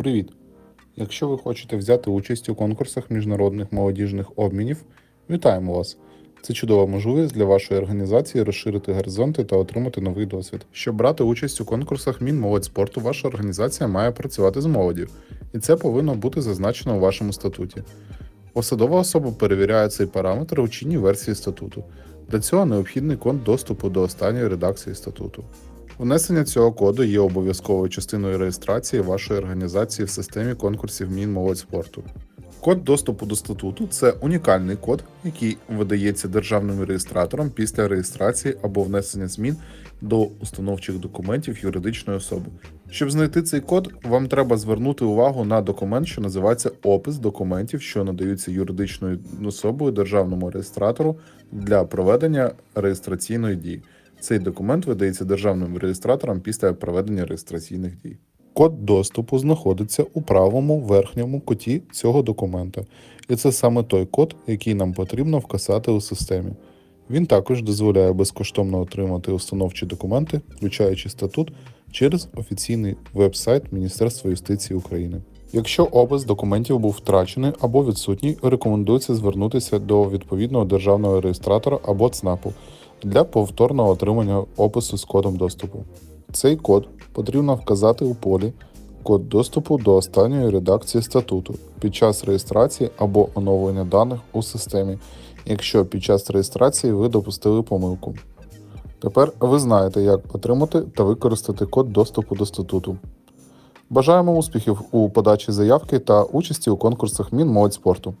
Привіт! Якщо ви хочете взяти участь у конкурсах міжнародних молодіжних обмінів, вітаємо вас! Це чудова можливість для вашої організації розширити горизонти та отримати новий досвід. Щоб брати участь у конкурсах Мінмолодьспорту, ваша організація має працювати з молоддю, і це повинно бути зазначено у вашому статуті. Посадова особа перевіряє цей параметр у чинній версії статуту. Для цього необхідний код доступу до останньої редакції статуту. Внесення цього коду є обов'язковою частиною реєстрації вашої організації в системі конкурсів Мінмолодьспорту. Код доступу до статуту це унікальний код, який видається державним реєстратором після реєстрації або внесення змін до установчих документів юридичної особи. Щоб знайти цей код, вам треба звернути увагу на документ, що називається опис документів, що надаються юридичною особою державному реєстратору для проведення реєстраційної дії. Цей документ видається державним реєстратором після проведення реєстраційних дій. Код доступу знаходиться у правому верхньому куті цього документа, і це саме той код, який нам потрібно вказати у системі. Він також дозволяє безкоштовно отримати установчі документи, включаючи статут, через офіційний веб-сайт Міністерства юстиції України. Якщо опис документів був втрачений або відсутній, рекомендується звернутися до відповідного державного реєстратора або ЦНАПу для повторного отримання опису з кодом доступу. Цей код потрібно вказати у полі код доступу до останньої редакції статуту під час реєстрації або оновлення даних у системі, якщо під час реєстрації ви допустили помилку. Тепер ви знаєте, як отримати та використати код доступу до статуту. Бажаємо успіхів у подачі заявки та участі у конкурсах Мінмолодьспорту.